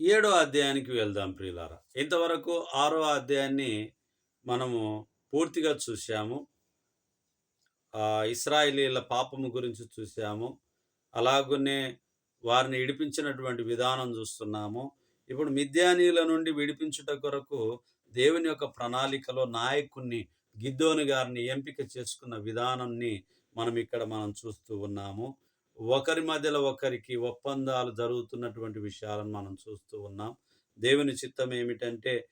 ఏడో అధ్యాయానికి వెళ్దాం ప్రియులారా. ఇంతవరకు ఆరో అధ్యాయాన్ని మనము పూర్తిగా చూశాము. ఇస్రాయిలీల ఇస్రాయేలీల పాపము గురించి చూసాము అలాగనే వారిని విడిపించినటువంటి విధానం చూస్తున్నాము. ఇప్పుడు మిద్యానీల నుండి విడిపించుట కొరకు దేవుని యొక్క ప్రణాళికలో నాయకుణ్ణి గిద్దోని గారిని ఎంపిక చేసుకున్న విధానాన్ని మనం ఇక్కడ మనం చూస్తూ ఉన్నాము. ఒకరి మధ్యలో ఒకరికి ఒప్పందాలు జరుగుతున్నటువంటి విషయాలను మనం చూస్తూ ఉన్నాం. దేవుని చిత్తం ఏమిటంటే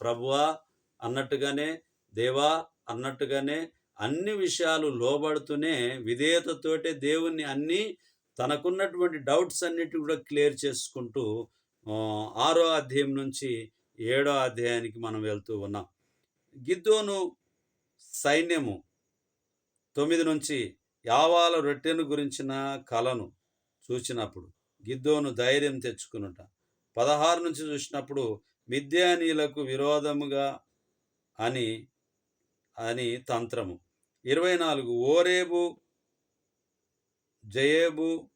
ప్రభువా అన్నట్టుగానే దేవా అన్నట్టుగానే అన్ని విషయాలు లోబడుతూనే విధేయతతోటే దేవుణ్ణి అన్నీ తనకున్నటువంటి డౌట్స్ అన్నిటి కూడా క్లియర్ చేసుకుంటూ ఆరో అధ్యాయం నుంచి ఏడో అధ్యాయానికి మనం వెళ్తూ ఉన్నాం. గిద్దోను సైన్యము తొమ్మిది నుంచి యావాల రొట్టెను గురించిన కలను చూచినప్పుడు గిద్దోను ధైర్యం తెచ్చుకునుట. పదహారు నుంచి చూసినప్పుడు మిద్యానీలకు విరోధముగా అని అని తంత్రము. ఇరవై నాలుగు ఓరేబు జయేబు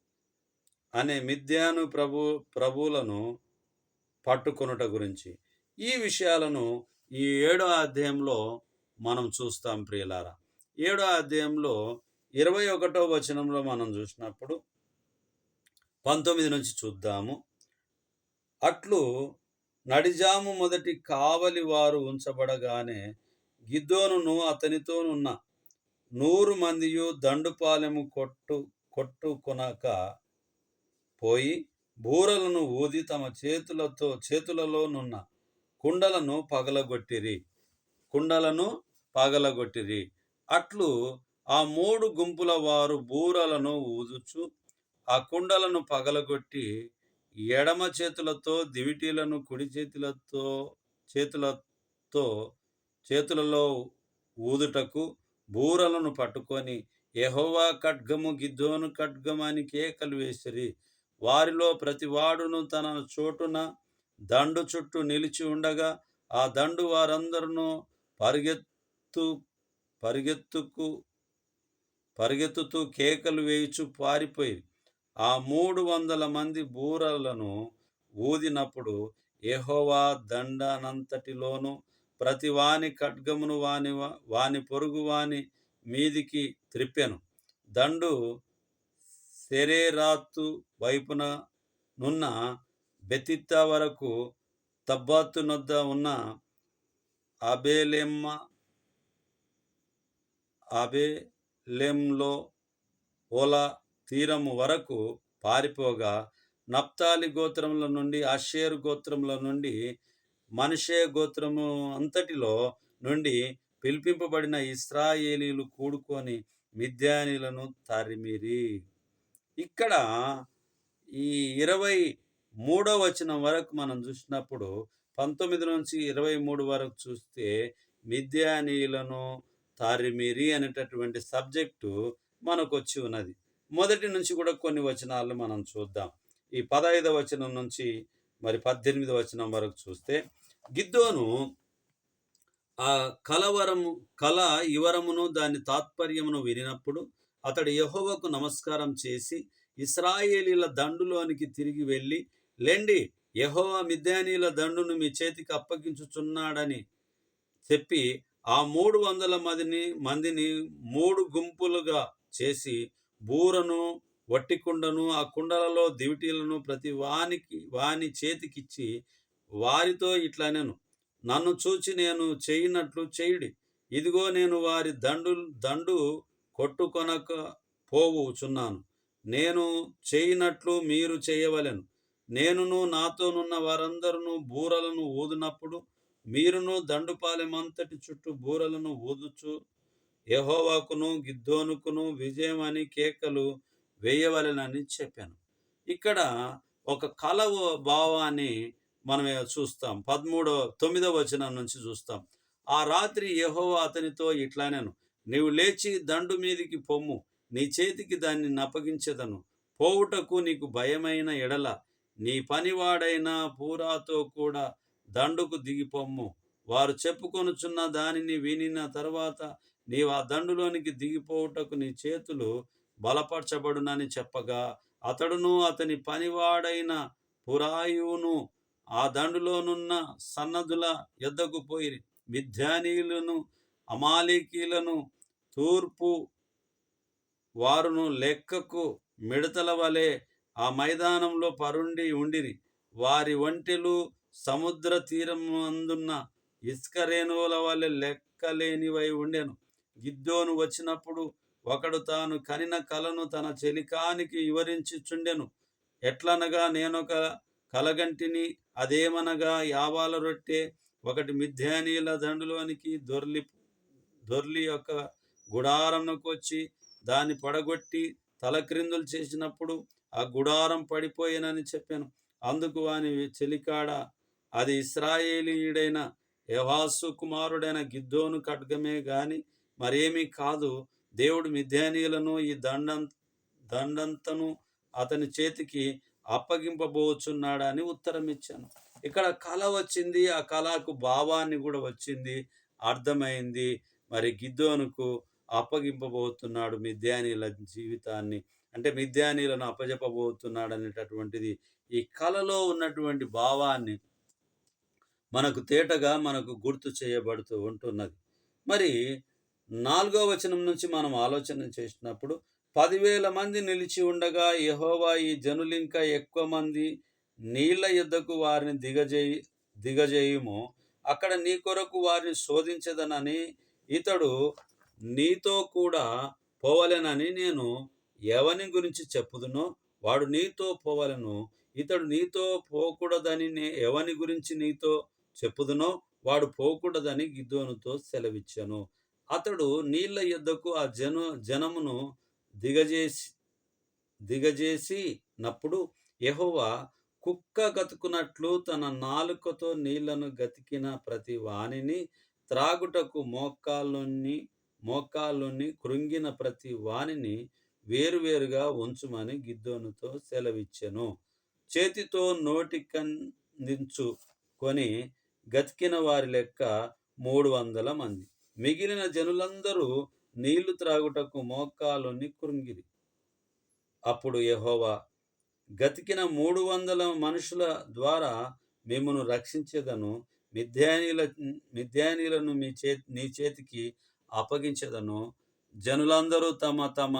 అనే మిద్యాను ప్రభు ప్రభువులను పట్టుకొనుట గురించి. ఈ విషయాలను ఈ ఏడో అధ్యాయంలో మనం చూస్తాం ప్రియులారా. ఏడో అధ్యాయంలో ఇరవై ఒకటో వచనంలో మనం చూసినప్పుడు పంతొమ్మిది నుంచి చూద్దాము. అట్లు నడిజాము మొదటి కావలి వారు ఉంచబడగానే గిద్దోనును అతనితోనున్న నూరు మందియు దండుపాలెము కొట్టు కొట్టుకొనక పోయి బూరలను ఊది తమ చేతులతో చేతులలోనున్న కుండలను పగలగొట్టిరి. కుండలను పగలగొట్టిరి. అట్లు ఆ మూడు గుంపుల వారు బూరలను ఊదుచు ఆ కుండలను పగలగొట్టి ఎడమ చేతులతో దివిటీలను కుడి చేతులతో చేతులతో చేతులలో ఊదుటకు బూరలను పట్టుకొని ఎహోవా ఖడ్గము గిద్దోను ఖడ్గమాని కేకలు వేసిరి. వారిలో ప్రతివాడును తన చోటున దండు చుట్టూ నిలిచి ఉండగా ఆ దండు వారందరూ పరిగెత్తు పరిగెత్తుకు పరిగెత్తుతూ కేకలు వేయుచు పారిపోయి ఆ మూడు వందల మంది బూరలను ఊదినప్పుడు ఎహోవా దండనంతటిలోనూ ప్రతి వాని ఖడ్గమును వాని వా- వాని పొరుగు వాని మీదికి త్రిప్పెను. దండు సెరేరాత్తు వైపున నున్న బెతిత్త వరకు తబ్బాత్తు నొద్ద ఉన్న అబేలెమ్మ లెమ్లో ఓలా తీరము వరకు పారిపోగా నప్తాలి గోత్రముల నుండి ఆషేరు గోత్రముల నుండి మనిషే గోత్రము అంతటిలో నుండి పిలిపింపబడిన ఇస్రాయేలీలు కూడుకొని మిద్యానీలను తరిమిరి. ఇక్కడ ఈ ఇరవై మూడో వచనం వరకు మనం చూసినప్పుడు పంతొమ్మిది నుంచి ఇరవై మూడు వరకు చూస్తే మిద్యానీయులను తారిమిరి అనేటటువంటి సబ్జెక్టు మనకు వచ్చి ఉన్నది. మొదటి నుంచి కూడా కొన్ని వచనాలు మనం చూద్దాం. ఈ పదహైదవ వచనం నుంచి మరి పద్దెనిమిది వచనం వరకు చూస్తే గిద్దోను ఆ కలవరము కల ఇవరమును దాని తాత్పర్యమును వినినప్పుడు అతడు యహోవకు నమస్కారం చేసి ఇస్రాయేలీల దండులోనికి తిరిగి వెళ్ళి లెండి యహోవ మిద్యానీల దండును మీ చేతికి అప్పగించుచున్నాడని చెప్పి ఆ మూడు వందల మందిని మందిని మూడు గుంపులుగా చేసి బూరను వట్టి కుండను ఆ కుండలలో దివిటీలను ప్రతి వానికి వాని చేతికిచ్చి వారితో ఇట్లా నేను నన్ను చూచి నేను చేయినట్లు చేయుడి. ఇదిగో నేను వారి దండు దండు కొట్టుకొనక పోవుచున్నాను. నేను చేయినట్లు మీరు చేయవలెను. నేనును నాతోనున్న వారందరూ బూరలను ఊదినప్పుడు మీరును దండుపాలెమంతటి చుట్టూ బూరలను ఊదుచు. యహోవాకును గిద్దోనుకును విజయం అని కేకలు వేయవలెనని చెప్పాను. ఇక్కడ ఒక కలవ భావాన్ని మనం చూస్తాం. పదమూడో తొమ్మిదవ వచనం నుంచి చూస్తాం. ఆ రాత్రి యహోవా అతనితో ఇట్లానేను నీవు లేచి దండు మీదికి పొమ్ము నీ చేతికి దాన్ని నప్పగించదను. పోవుటకు నీకు భయమైన ఎడల నీ పనివాడైన పూరాతో కూడా దండుకు దిగిపోమ్ము. వారు చెప్పుకొనుచున్న దానిని వినిన తర్వాత నీవు ఆ దండులోనికి దిగిపోవుటకు నీ చేతులు బలపరచబడునని చెప్పగా అతడును అతని పనివాడైన పురాయువును ఆ దండులోనున్న సన్నదుల ఎద్దకు పోయి మిథ్యానీయులను అమాలికీలను తూర్పు వారును లెక్కకు మిడతల వలె ఆ మైదానంలో పరుండి ఉండిరి. వారి ఒంటెలు సముద్ర తీరము అందున్న ఇసుక రేణువుల వల్ల లెక్కలేనివై ఉండెను. గిద్దోను వచ్చినప్పుడు ఒకడు తాను కనిన కలను తన చెలికానికి వివరించుచుండెను. ఎట్లనగా నేనొక కలగంటిని అదేమనగా యావాల రొట్టె ఒకటి మిథ్యానీల దండులోనికి దొర్లి దొర్లి యొక్క గుడారంకు వచ్చి దాన్ని పడగొట్టి తలక్రిందులు చేసినప్పుడు ఆ గుడారం పడిపోయినని చెప్పాను. అందుకు వాని చెలికాడ అది ఇస్రాయేలీయుడైన యహాసు కుమారుడైన గిద్దోను ఖడ్గమే గాని మరేమీ కాదు. దేవుడు మిథ్యానీయులను ఈ దండం దండంతను అతని చేతికి అప్పగింపబోచున్నాడని ఉత్తరం ఇచ్చాను ఇక్కడ కళ వచ్చింది ఆ కళకు భావాన్ని కూడా వచ్చింది అర్థమైంది. మరి గిద్దోనుకు అప్పగింపబోతున్నాడు మిథ్యానీల జీవితాన్ని. అంటే మిథ్యానీలను అప్పజెప్పబోతున్నాడు అనేటటువంటిది ఈ కళలో ఉన్నటువంటి భావాన్ని మనకు తేటగా మనకు గుర్తు చేయబడుతూ ఉంటున్నది. మరి నాలుగో వచనం నుంచి మనం ఆలోచన చేసినప్పుడు పదివేల మంది నిలిచి ఉండగా యహోవా ఈ ఇంకా ఎక్కువ మంది నీళ్ళ యుద్ధకు వారిని దిగజేయి దిగజేయుము. అక్కడ నీ కొరకు వారిని శోధించదనని ఇతడు నీతో కూడా పోవలెనని నేను ఎవని గురించి చెప్పుదునో వాడు నీతో పోవలను. ఇతడు నీతో పోకూడదని నే ఎవని గురించి నీతో చెప్పుదునో వాడు పోకూడదని గిద్దోనుతో సెలవిచ్చాను. అతడు నీళ్ళ యుద్ధకు ఆ జన జనమును దిగజేసి దిగజేసినప్పుడు యహోవా కుక్క గతుకున్నట్లు తన నాలుకతో నీళ్ళను గతికిన ప్రతి వానిని త్రాగుటకు మోకాళ్ళుని మోకాళ్ళుని కృంగిన ప్రతి వానిని వేరువేరుగా ఉంచుమని గిద్దోనుతో సెలవిచ్చెను. చేతితో నోటి కందించుకొని గతికిన వారి లెక్క మూడు వందల మంది. మిగిలిన జనులందరూ నీళ్ళు త్రాగుటకు మోకాలుని కృంగిరి అప్పుడు యహోవా గతికిన మూడు వందల మనుషుల ద్వారా మిమ్మను రక్షించదను మిథ్యానీల మిథ్యానీలను మీ చే నీ చేతికి అప్పగించదను. జనులందరూ తమ తమ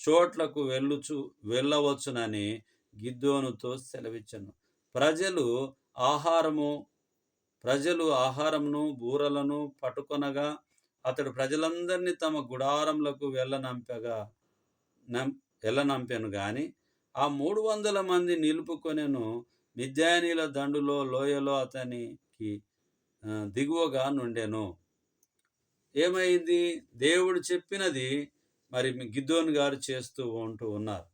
చోట్లకు వెళ్ళుచు వెళ్ళవచ్చునని గిద్దోనుతో సెలవిచ్చను. ప్రజలు ఆహారము ప్రజలు ఆహారమును బూరలను పట్టుకొనగా అతడు ప్రజలందరినీ తమ గుడారములకు వెళ్ళనంపగా నం వెళ్ళనంపాను కానీ ఆ మూడు వందల మంది నిలుపుకొనెను మిద్యానీల దండులో లోయలో అతనికి దిగువగా నుండెను. ఏమైంది? దేవుడు చెప్పినది మరి గిద్దోన్ గారు చేస్తూ ఉంటూ ఉన్నారు.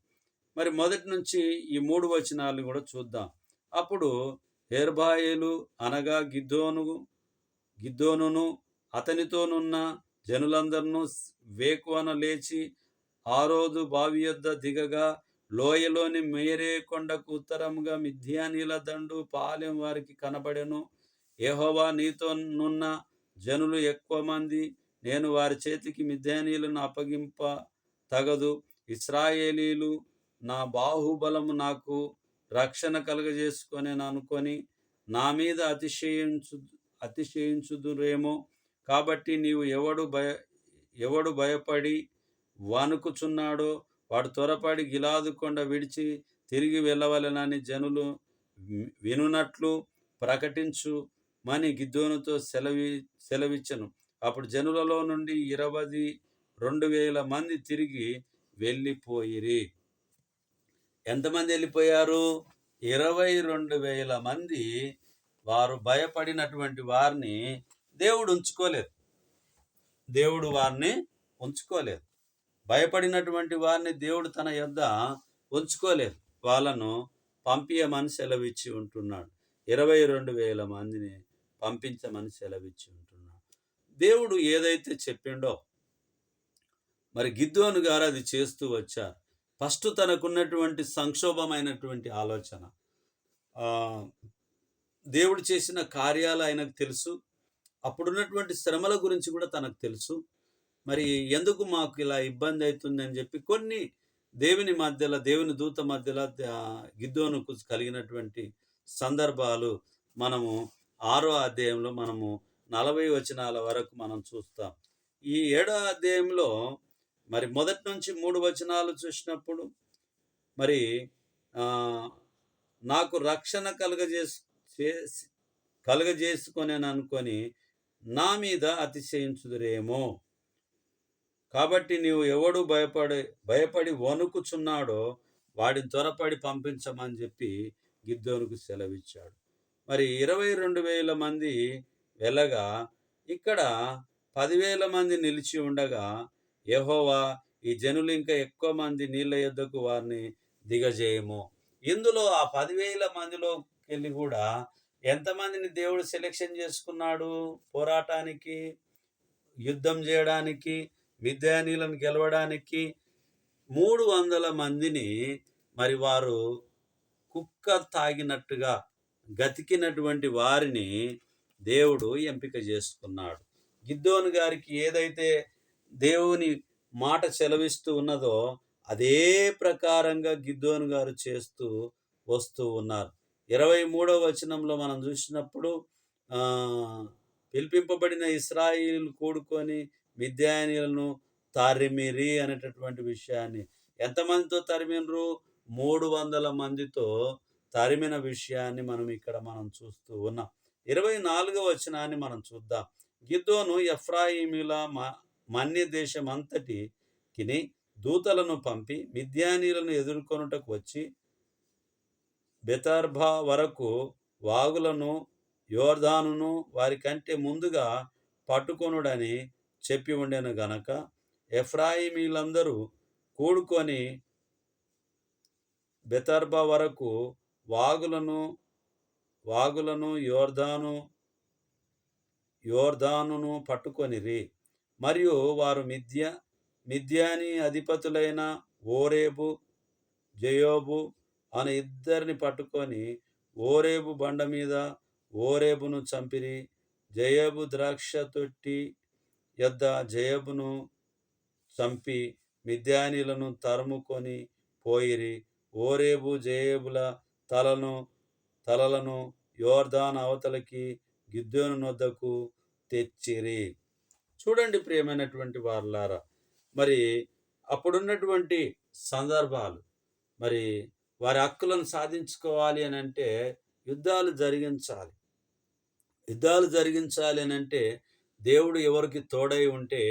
మరి మొదటి నుంచి ఈ మూడు వచనాలు కూడా చూద్దాం. అప్పుడు హేర్బాయేలు అనగా గిద్దోను గిద్దోనును అతనితోనున్న జనులందరినూ వేకువన లేచి ఆ రోజు బావి యొద్ద దిగగా లోయలోని మేరే కొండకు ఉత్తరముగా మిథ్యానీల దండు పాలెం వారికి కనబడెను. ఏహోవా నీతో నున్న జనులు ఎక్కువ మంది. నేను వారి చేతికి మిథ్యానీలను అప్పగింప తగదు. ఇస్రాయేలీలు నా బాహుబలము నాకు రక్షణ కలుగజేసుకొని అనుకొని నా మీద అతిశయించు అతిశయించుదురేమో. కాబట్టి నీవు ఎవడు భయ ఎవడు భయపడి వణుకుచున్నాడో వాడు త్వరపడి గిలాదు కొండ విడిచి తిరిగి వెళ్ళవలెనని జనులు వినునట్లు ప్రకటించు మని గిద్దోనుతో సెలవి సెలవిచ్చను. అప్పుడు జనులలో నుండి ఇరవై రెండు వేల మంది తిరిగి వెళ్ళిపోయిరి. ఎంతమంది వెళ్ళిపోయారు? ఇరవై రెండు వేల మంది. వారు భయపడినటువంటి వారిని దేవుడు ఉంచుకోలేదు. దేవుడు వారిని ఉంచుకోలేదు. భయపడినటువంటి వారిని దేవుడు తన యొద్ద ఉంచుకోలేదు. వాళ్ళను పంపించమని సెలవిచ్చి ఉంటున్నాడు. ఇరవై రెండు వేల మందిని పంపించమని సెలవిచ్చి ఉంటున్నాడు. దేవుడు ఏదైతే చెప్పిండో మరి గిద్దోను గారు అది చేస్తూ వచ్చారు. ఫస్ట్ తనకున్నటువంటి సంక్షోభమైనటువంటి ఆలోచన. దేవుడు చేసిన కార్యాలు ఆయనకు తెలుసు. అప్పుడున్నటువంటి శ్రమల గురించి కూడా తనకు తెలుసు. మరి ఎందుకు మాకు ఇలా ఇబ్బంది అవుతుంది అని చెప్పి కొన్ని దేవుని మధ్యలో దేవుని దూత మధ్యలో గిద్దోనుకు కలిగినటువంటి సందర్భాలు మనము ఆరో అధ్యాయంలో మనము నలభై వచనాల వరకు మనం చూస్తాం. ఈ ఏడో అధ్యాయంలో మరి మొదటి నుంచి మూడు వచనాలు చూసినప్పుడు మరి నాకు రక్షణ కలుగజేసు చేసి అనుకొని నా మీద అతిశయించుదురేమో. కాబట్టి నీవు ఎవడు భయపడి భయపడి వణుకుచున్నాడో వాడిని త్వరపడి పంపించమని చెప్పి గిద్దోనుకు సెలవిచ్చాడు. మరి ఇరవై రెండు వేల మంది వెళ్ళగా ఇక్కడ పదివేల మంది నిలిచి ఉండగా యహోవా ఈ జనులు ఇంకా ఎక్కువ మంది నీళ్ళ యొద్దకు వారిని దిగజేయము. ఇందులో ఆ పదివేల మందిలో వెళ్ళి కూడా ఎంతమందిని దేవుడు సెలెక్షన్ చేసుకున్నాడు? పోరాటానికి యుద్ధం చేయడానికి మిద్యానీలను గెలవడానికి మూడు వందల మందిని మరి వారు కుక్క తాగినట్టుగా గతికినటువంటి వారిని దేవుడు ఎంపిక చేసుకున్నాడు. గిద్దోను గారికి ఏదైతే దేవుని మాట సెలవిస్తూ ఉన్నదో అదే ప్రకారంగా గిద్దోను గారు చేస్తూ వస్తూ ఉన్నారు. ఇరవై మూడవ వచనంలో మనం చూసినప్పుడు పిలిపింపబడిన ఇస్రాయిలు కూడుకొని మిద్యాయనీలను తరిమిరి అనేటటువంటి విషయాన్ని. ఎంతమందితో తరిమినరు? మూడు వందల మందితో తరిమిన విషయాన్ని మనం ఇక్కడ మనం చూస్తూ ఉన్నాం. ఇరవై నాలుగవ వచనాన్ని మనం చూద్దాం. గిద్దోను ఎఫ్రాయిమిల మన్య దేశం అంతటికిని దూతలను పంపి మిద్యానీలను ఎదుర్కొనుటకు వచ్చి బెతర్భా వరకు వాగులను యోర్ధానును వారికంటే ముందుగా పట్టుకొనుడని చెప్పి ఉండెను గనక ఎఫ్రాయిమీలందరూ కూడుకొని బెతర్బా వరకు వాగులను వాగులను యోర్ధాను యోర్ధానును పట్టుకొనిరి. మరియు వారు మిథ్య మిథ్యాని అధిపతులైన ఓరేబు జయోబు అనే ఇద్దరిని పట్టుకొని ఓరేబు బండ మీద ఓరేబును చంపిరి. జయబు ద్రాక్ష తొట్టి యొద్ద జయబును చంపి మిద్యానీలను తరుముకొని పోయిరి. ఓరేబు జయేబుల తలను తలలను యోర్ధాన్ అవతలకి గిద్దోను నొద్దకు తెచ్చిరి. చూడండి ప్రియమైనటువంటి వారులారా మరి అప్పుడున్నటువంటి సందర్భాలు మరి వారి హక్కులను సాధించుకోవాలి అని అంటే యుద్ధాలు జరిగించాలి. యుద్ధాలు జరిగించాలి అని అంటే దేవుడు ఎవరికి తోడై ఉంటే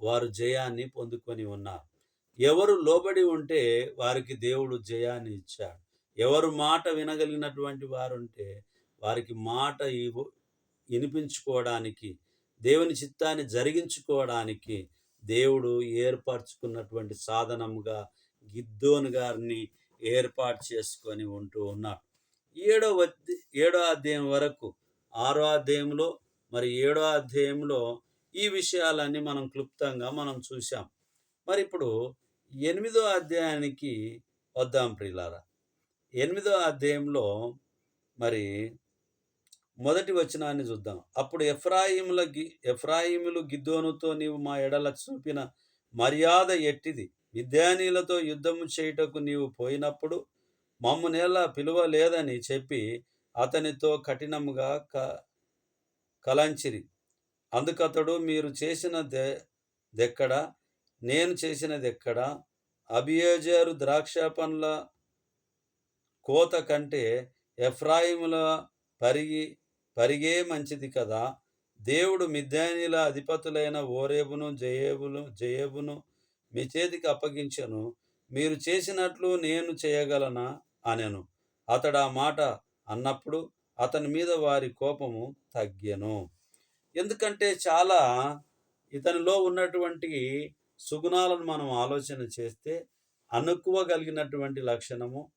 వారు జయాన్ని పొందుకొని ఉన్నారు. ఎవరు లోబడి ఉంటే వారికి దేవుడు జయాన్ని ఇచ్చాడు. ఎవరు మాట వినగలిగినటువంటి వారు ఉంటే వారికి మాట ఇవ్వ వినిపించుకోవడానికి దేవుని చిత్తాన్ని జరిగించుకోవడానికి దేవుడు ఏర్పరచుకున్నటువంటి సాధనముగా గిద్దోను గారిని ఏర్పాటు చేసుకొని ఉంటూ ఉన్నాడు. ఏడో ఏడో అధ్యాయం వరకు ఆరో అధ్యాయంలో మరి ఏడో అధ్యాయంలో ఈ విషయాలన్నీ మనం క్లుప్తంగా మనం చూసాం మరి ఇప్పుడు ఎనిమిదో అధ్యాయానికి వద్దాం ప్రియులారా. ఎనిమిదో అధ్యాయంలో మరి మొదటి వచనాన్ని చూద్దాం. అప్పుడు ఎఫ్రాయిముల గి ఎఫ్రాయిములు గిద్దోనుతో నీవు మా ఎడల చూపిన మర్యాద ఎట్టిది? విద్యానీలతో యుద్ధము చేయుటకు నీవు పోయినప్పుడు మమ్మనేలా పిలువలేదని చెప్పి అతనితో కఠినముగా క కలంచిరి. అందుకతడు మీరు చేసిన దె దెక్కడ? నేను చేసినది ఎక్కడ అభియోజారు ద్రాక్ష పండ్ల కోత కంటే ఎఫ్రాయిముల పరిగి పరిగే మంచిది కదా. దేవుడు మిద్యానీల అధిపతులైన ఓరేబును జయేబును జయేబును మీ చేతికి అప్పగించను. మీరు చేసినట్లు నేను చేయగలనా? అనెను. అతడు ఆ మాట అన్నప్పుడు అతని మీద వారి కోపము తగ్గెను. ఎందుకంటే చాలా ఇతనిలో ఉన్నటువంటి సుగుణాలను మనం ఆలోచన చేస్తే అనుకువగలిగినటువంటి లక్షణము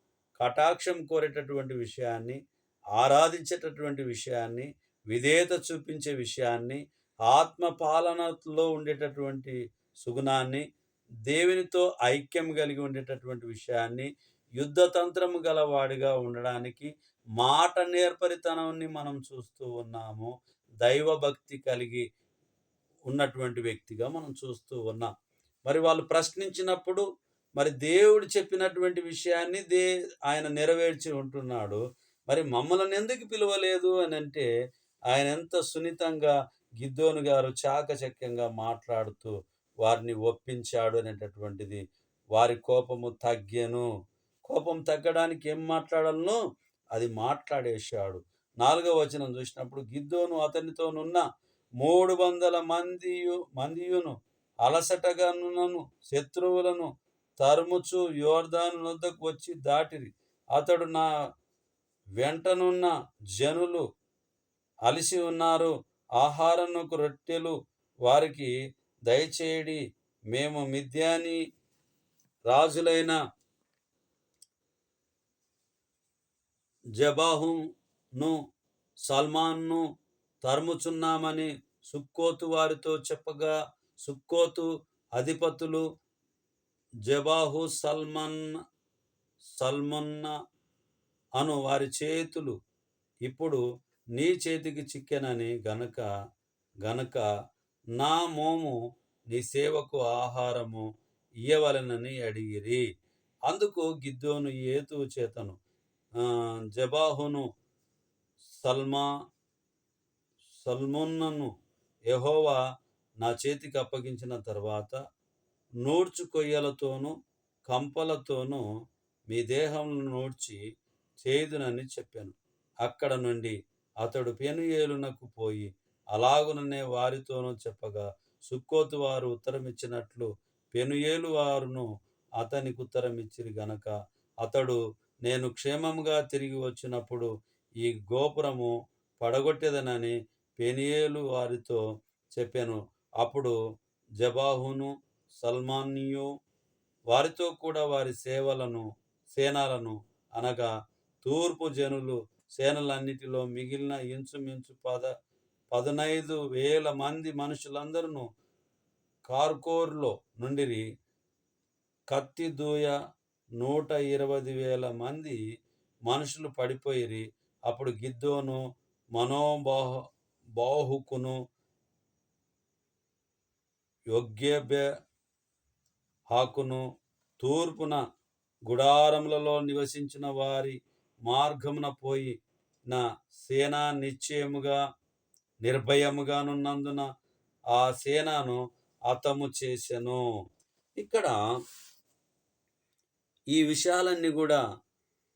కటాక్షం కోరేటటువంటి విషయాన్ని ఆరాధించేటటువంటి విషయాన్ని విధేయత చూపించే విషయాన్ని ఆత్మ పాలనలో ఉండేటటువంటి సుగుణాన్ని దేవునితో ఐక్యం కలిగి ఉండేటటువంటి విషయాన్ని యుద్ధతంత్రము గలవాడిగా ఉండడానికి మాట నేర్పరితనాన్ని మనం చూస్తూ ఉన్నాము. దైవభక్తి కలిగి ఉన్నటువంటి వ్యక్తిగా మనం చూస్తూ ఉన్నాం. మరి వాళ్ళు ప్రశ్నించినప్పుడు మరి దేవుడు చెప్పినటువంటి విషయాన్ని దే ఆయన నెరవేర్చి ఉంటున్నాడు. మరి మమ్మల్ని ఎందుకు పిలవలేదు అని అంటే ఆయన ఎంత సున్నితంగా గిద్దోను గారు చాకచక్యంగా మాట్లాడుతూ వారిని ఒప్పించాడు అనేటటువంటిది వారి కోపము తగ్గెను. కోపం తగ్గడానికి ఏం మాట్లాడాలనో? అది మాట్లాడేశాడు. నాలుగవ వచనం చూసినప్పుడు గిద్దోను అతనితోనున్న మూడు వందల మందియు మందియును అలసటగానులను శత్రువులను తరుముచు యోర్ధాను వద్దకు వచ్చి దాటిరి. అతడు నా వెంటనున్న జనులు అలిసి ఉన్నారు. ఆహారమునకు రొట్టెలు వారికి దయచేయడి. మేము మిద్యాని రాజులైన జబాహును సల్మాన్ను తరుముచున్నామని సుక్కోతు వారితో చెప్పగా సుక్కోతు అధిపతులు జబాహు సల్మన్ సల్మన్న అను వారి చేతులు ఇప్పుడు నీ చేతికి చిక్కెనని గనక గనక నా మోము నీ సేవకు ఆహారము ఇయ్యవలనని అడిగిరి. అందుకు గిద్దోను ఏతు చేతను. జబాహును సల్మా సల్మున్నను ఎహోవా నా చేతికి అప్పగించిన తర్వాత నూడ్చు కొయ్యలతోనూ కంపలతోనూ మీ దేహంను నూడ్చి చేయుదునని చెప్పాను. అక్కడ నుండి అతడు పెనుయేలునకు పోయి అలాగుననే వారితోనూ చెప్పగా సుక్కోతు వారు ఉత్తరమిచ్చినట్లు పెనుయేలు వారును అతనికి ఉత్తరమిచ్చిరి గనక అతడు నేను క్షేమంగా తిరిగి వచ్చినప్పుడు ఈ గోపురము పడగొట్టేదనని పెనియేలు వారితో చెప్పాను. అప్పుడు జబాహును సల్మానియు వారితో కూడా వారి సేవలను సేనాలను అనగా తూర్పు జనులు సేనలన్నిటిలో మిగిలిన ఇంచుమించు పద పదనైదు వేల మంది మనుషులందరూ కార్కోర్లో నుండిరి. కత్తి దూయ నూట ఇరవై వేల మంది మనుషులు పడిపోయిరి. అప్పుడు గిద్దోను మనోబాహ బాహుకును యోగ్యబె హాకును తూర్పున గుడారములలో నివసించిన వారి మార్గమున పోయి నా సేన నిశ్చయముగా నిర్భయముగానున్నందున ఆ సేనను అతము చేసెను. ఇక్కడ ఈ విషయాలన్నీ కూడా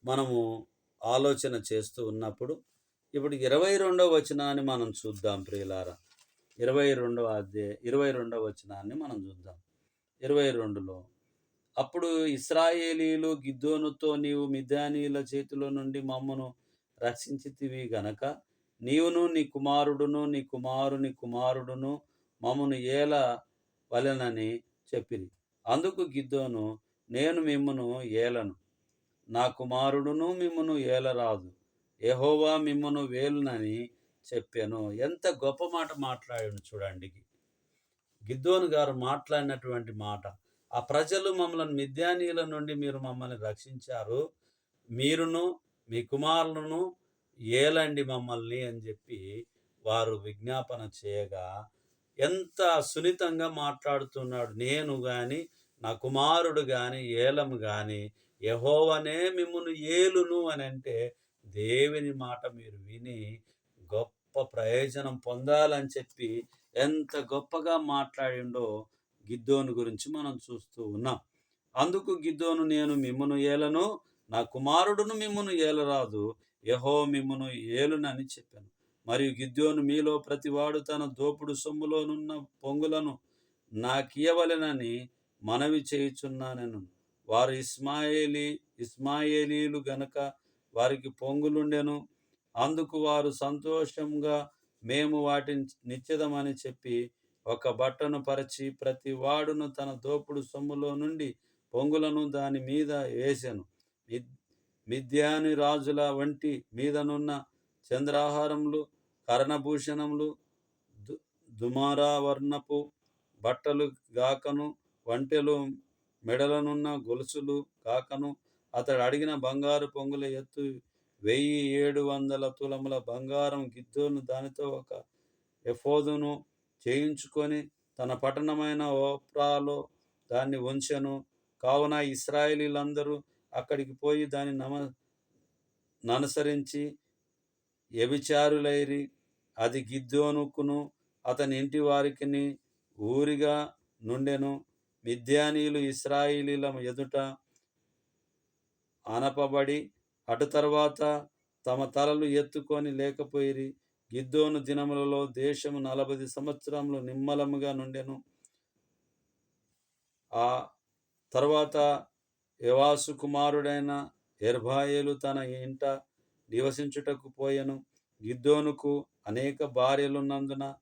మనము ఆలోచన చేస్తూ ఉన్నప్పుడు ఇప్పుడు ఇరవై రెండవ వచనాన్ని మనం చూద్దాం ప్రియులారా. ఇరవై రెండవ అధ్యాయ ఇరవై రెండవ వచనాన్ని మనం చూద్దాం. ఇరవై రెండులో అప్పుడు ఇస్రాయేలీలు గిద్దోనుతో నీవు మిద్యానీల చేతిలో నుండి మమ్మను రక్షించితివి గనక నీవును నీ కుమారుడును నీ కుమారుని కుమారుడును మమ్మను ఏల వలెనని చెప్పిరి. అందుకు గిద్దోను నేను మిమ్మను ఏలను. నా కుమారుడును మిమ్మను ఏలరాదు. యెహోవా మిమ్మను వేలునని చెప్పాను. ఎంత గొప్ప మాట మాట్లాడాను చూడండి. గిద్దోను గారు మాట్లాడినటువంటి మాట ఆ ప్రజలు మమ్మల్ని మిద్యానీల నుండి మీరు మమ్మల్ని రక్షించారు. మీరును మీ కుమారులను ఏలండి మమ్మల్ని అని చెప్పి వారు విజ్ఞాపన చేయగా ఎంత సున్నితంగా మాట్లాడుతున్నాడు. నేను కానీ నా కుమారుడు కానీ ఏలం కానీ యహోవనే మిమ్మను ఏలును అని అంటే దేవుని మాట మీరు విని గొప్ప ప్రయోజనం పొందాలని చెప్పి ఎంత గొప్పగా మాట్లాడిండో గిద్దోను గురించి మనం చూస్తూ ఉన్నాం. అందుకు గిద్దోను నేను మిమ్మును ఏలను నా కుమారుడును మిమ్మును ఏలరాదు యహో మిమ్మును ఏలునని చెప్పాను. మరియు గిద్దోను మీలో ప్రతివాడు తన దోపుడు సొమ్ములోనున్న పొంగులను నాకియవలెనని మనవి చేయుచున్నానెను. వారు ఇస్మాయేలీ ఇస్మాయేలీలు గనక వారికి పొంగులుండెను అందుకు వారు సంతోషంగా మేము వాటిని నిత్యదమని చెప్పి ఒక బట్టను పరిచి ప్రతి వాడును తన దోపుడు సొమ్ములో నుండి పొంగులను దాని మీద వేసెను. మిద్- మిద్యాని రాజుల వంటి మీదనున్న చంద్రాహారములు కర్ణభూషణములు దు- దుమారా వర్ణపు బట్టలు గాకను వంటెలు మెడలనున్న గొలుసులు కాకను అతడు అడిగిన బంగారు పొంగుల ఎత్తు వెయ్యి ఏడు వందల తులముల బంగారం గిద్దోను దానితో ఒక ఎఫోదును చేయించుకొని తన పట్టణమైన ఓప్రాలో దాన్ని ఉంచెను. కావున ఇస్రాయేలీలందరూ అక్కడికి పోయి దాన్ని నమ ననుసరించి వ్యభిచారులైరి అది గిద్దోనుకును అతని ఇంటి వారికిని ఊరిగా నుండెను. మిద్యానీయులు ఇస్రాయిలీల ఎదుట అనపబడి అటు తర్వాత తమ తలలు ఎత్తుకొని లేకపోయిరి. గిద్దోను దినములలో దేశము నలభై సంవత్సరములు నిమ్మలముగా నుండెను. ఆ తర్వాత యవాసు కుమారుడైన ఎర్భాయేలు తన ఇంట నివసించుటకు పోయెను. గిద్దోనుకు అనేక భార్యలున్నందున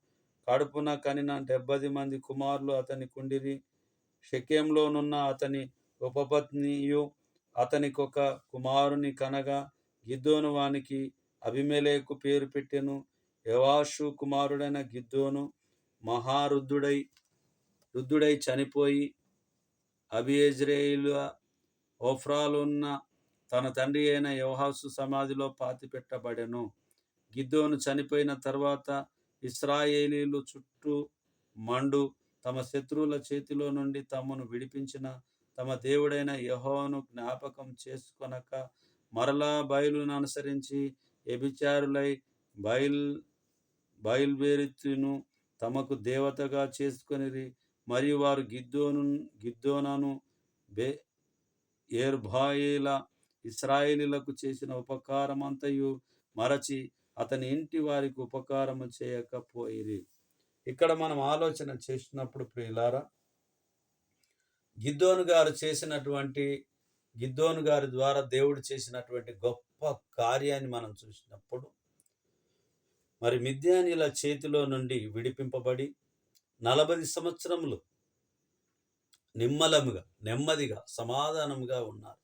కడుపున కనిన డెబ్బది మంది కుమారులు అతని కుండిరి. షెకెంలోనున్న అతని ఉపపత్నియు అతనికొక కుమారుని కనగా గిద్దోను వానికి అభిమేలేకు పేరు పెట్టెను. యవాషు కుమారుడైన గిద్దోను మహారుద్ధుడై రుద్ధుడై చనిపోయి అబియజ్రేయుల ఓఫ్రాలున్న తన తండ్రి అయిన యవహాసు సమాధిలో పాతిపెట్టబడెను. గిద్దోను చనిపోయిన తర్వాత ఇస్రాయేలీలు చుట్టూ మండు తమ శత్రువుల చేతిలో నుండి తమను విడిపించిన తమ దేవుడైన యహోను జ్ఞాపకం చేసుకొనక మరలా బయలును అనుసరించి వ్యభిచారులై బయల్ బయల్బేరితును తమకు దేవతగా చేసుకొనిరి. మరియు వారు గిద్దోను గిద్దోనను బే ఏర్భాయేల ఇస్రాయేలీలకు చేసిన ఉపకారమంతయు మరచి అతని ఇంటి వారికి ఉపకారము చేయకపోయిరి. ఇక్కడ మనం ఆలోచన చేసినప్పుడు ప్రియులారా గిద్దోను గారు చేసినటువంటి గిద్దోను గారి ద్వారా దేవుడు చేసినటువంటి గొప్ప కార్యాన్ని మనం చూసినప్పుడు మరి మిద్యానీల చేతిలో నుండి విడిపింపబడి నలభై సంవత్సరములు నిమ్మలముగా నెమ్మదిగా సమాధానముగా ఉన్నారు.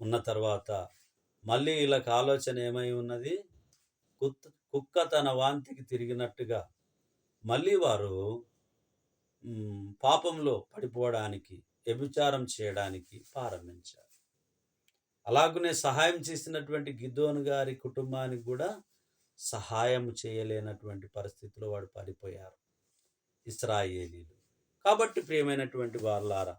ఉన్న తర్వాత మళ్ళీ వీళ్ళకి ఆలోచన ఏమై ఉన్నది? కుక్క తన వాంతికి తిరిగినట్టుగా మళ్ళీ వారు పాపంలో పడిపోవడానికి వ్యభిచారం చేయడానికి ప్రారంభించారు. అలాగనే సహాయం చేసినటువంటి గిద్దోను గారి కుటుంబానికి కూడా సహాయం చేయలేనటువంటి పరిస్థితిలో వాడు పడిపోయారు. ఇస్రాయేలీలు. కాబట్టి ప్రియమైనటువంటి వాళ్ళారా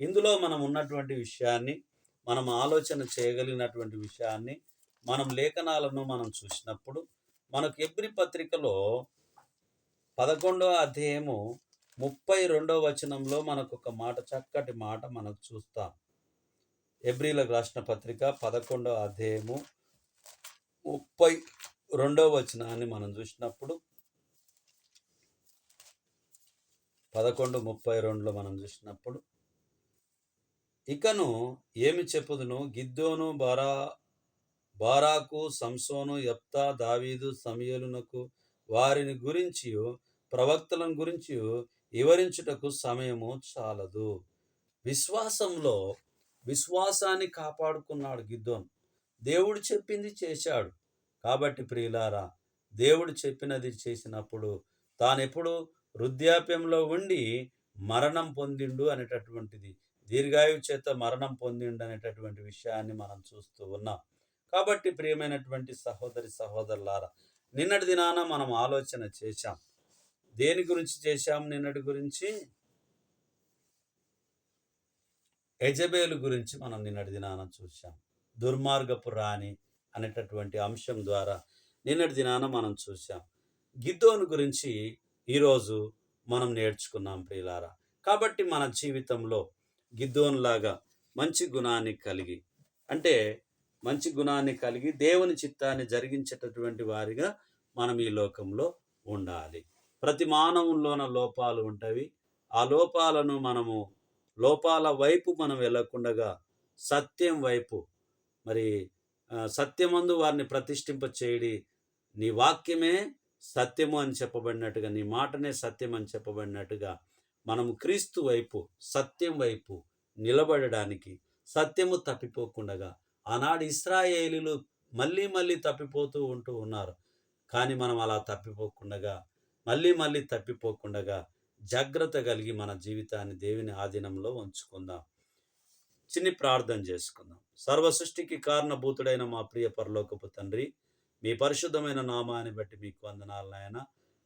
ఇందులో మనం ఉన్నటువంటి విషయాన్ని మనం ఆలోచన చేయగలిగినటువంటి విషయాన్ని మనం లేఖనాలను మనం చూసినప్పుడు మనకు ఎబ్రి పత్రికలో పదకొండవ అధ్యాయము ముప్పై రెండవ వచనంలో మనకు ఒక మాట చక్కటి మాట మనకు చూస్తాం. ఎబ్రిలకు రాసిన పత్రిక పదకొండవ అధ్యాయము ముప్పై రెండవ వచనాన్ని మనం చూసినప్పుడు పదకొండు ముప్పై రెండులో మనం చూసినప్పుడు ఇకను ఏమి చెప్పుదును? గిద్దోను బారా బారాకు సంసోను ఎప్తా దావీదు సమయలునకు వారిని గురించి ప్రవక్తలను గురించి వివరించుటకు సమయము చాలదు. విశ్వాసంలో విశ్వాసాన్ని కాపాడుకున్నాడు గిద్దోన్. దేవుడు చెప్పింది చేశాడు. కాబట్టి ప్రియులారా దేవుడు చెప్పినది చేసినప్పుడు తానెప్పుడు వృద్ధాప్యంలో ఉండి మరణం పొందిండు అనేటటువంటిది దీర్ఘాయు చేత మరణం పొందిండు అనేటటువంటి విషయాన్ని మనం చూస్తూ ఉన్నాం. కాబట్టి ప్రియమైనటువంటి సహోదరి సహోదరులారా నిన్నటి దినాన మనం ఆలోచన చేశాం. దేని గురించి చేశాం నిన్నటి గురించి? యజబేలు గురించి మనం నిన్నటి దినాన చూశాం. దుర్మార్గపు రాణి అనేటటువంటి అంశం ద్వారా నిన్నటి దినాన మనం చూశాం. గిద్దోను గురించి ఈరోజు మనం నేర్చుకున్నాం ప్రియులారా. కాబట్టి మన జీవితంలో గిద్దోన్లాగా మంచి గుణాన్ని కలిగి అంటే మంచి గుణాన్ని కలిగి దేవుని చిత్తాన్ని జరిగించేటటువంటి వారిగా మనం ఈ లోకంలో ఉండాలి. ప్రతి మానవుల్లోన లోపాలు ఉంటవి. ఆ లోపాలను మనము లోపాల వైపు మనం వెళ్ళకుండగా సత్యం వైపు మరి సత్యమందు వారిని ప్రతిష్ఠింప చేయడి నీ వాక్యమే సత్యము అని చెప్పబడినట్టుగా నీ మాటనే సత్యం అని చెప్పబడినట్టుగా మనము క్రీస్తు వైపు సత్యం వైపు నిలబడడానికి సత్యము తప్పిపోకుండగా ఆనాడు ఇస్రాయేలీలు మళ్ళీ మళ్ళీ తప్పిపోతూ ఉంటూ ఉన్నారు. కానీ మనం అలా తప్పిపోకుండగా మళ్ళీ మళ్ళీ తప్పిపోకుండగా జాగ్రత్త కలిగి మన జీవితాన్ని దేవుని ఆధీనంలో ఉంచుకుందాం. చిన్ని ప్రార్థన చేసుకుందాం. సర్వ సృష్టికి కారణభూతుడైన మా ప్రియ పరలోకపు తండ్రి మీ పరిశుద్ధమైన నామాన్ని బట్టి మీకు వందనాలు నాయన.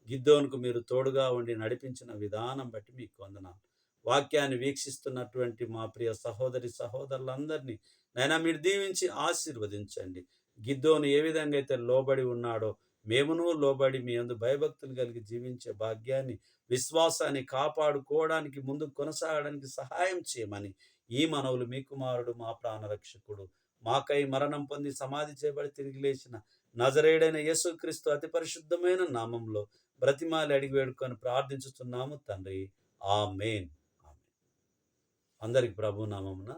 గిద్దోనుకు మీరు తోడుగా ఉండి నడిపించిన విధానం బట్టి మీకు వందనాలు. వాక్యాన్ని వీక్షిస్తున్నటువంటి మా ప్రియ సహోదరి సహోదరులందరినీ నైనా మీరు దీవించి ఆశీర్వదించండి. గిద్దోను ఏ విధంగా అయితే లోబడి ఉన్నాడో మేమును లోబడి మీ అందు భయభక్తులు కలిగి జీవించే భాగ్యాన్ని విశ్వాసాన్ని కాపాడుకోవడానికి ముందు కొనసాగడానికి సహాయం చేయమని ఈ మనవులు మీ కుమారుడు మా ప్రాణరక్షకుడు. మాకై మరణం పొంది సమాధి చేయబడి తిరిగి లేచిన నజరేడైన యేసుక్రీస్తు అతి పరిశుద్ధమైన నామంలో బ్రతిమాలి అడిగి వేడుకొని ప్రార్థించుతున్నాము తండ్రి. ఆ మెయిన్ అందరికి ప్రభు నామమున